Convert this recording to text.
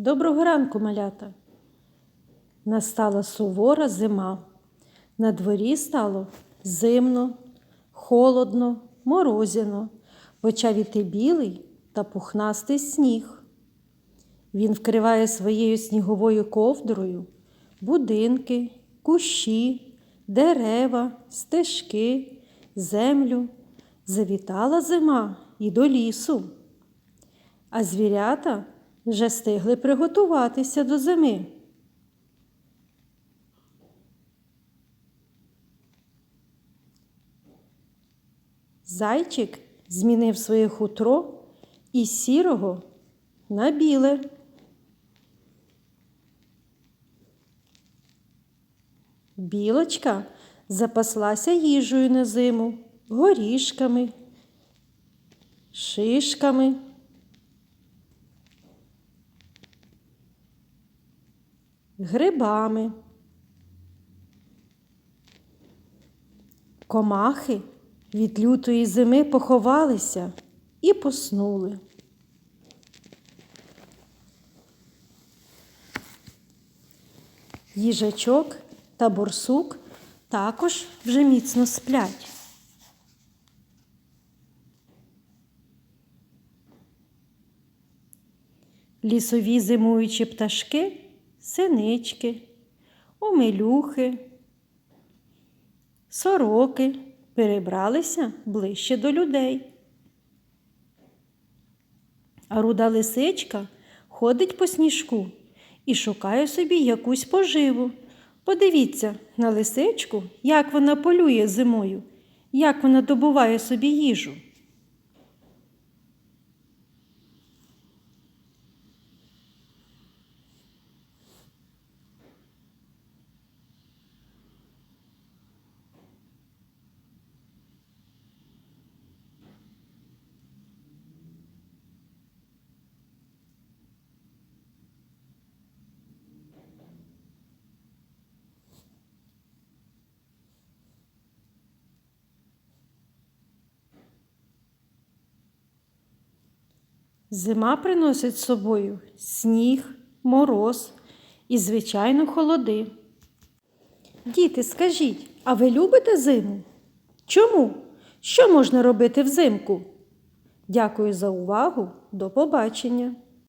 Доброго ранку, малята. Настала сувора зима. На дворі стало зимно, холодно, морозяно. Почав іти білий та пухнастий сніг. Він вкриває своєю сніговою ковдрою будинки, кущі, дерева, стежки, землю. Завітала зима і до лісу. А звірята вже встигли приготуватися до зими. Зайчик змінив своє хутро із сірого на біле. Білочка запаслася їжею на зиму, горішками, шишками. Грибами. Комахи від лютої зими поховалися і поснули. Їжачок та борсук також вже міцно сплять. Лісові зимуючі пташки синички, омелюхи, сороки перебралися ближче до людей. А руда лисичка ходить по сніжку і шукає собі якусь поживу. Подивіться на лисичку, як вона полює зимою, як вона добуває собі їжу. Зима приносить з собою сніг, мороз і, звичайно, холоди. Діти, скажіть, а ви любите зиму? Чому? Що можна робити взимку? Дякую за увагу. До побачення!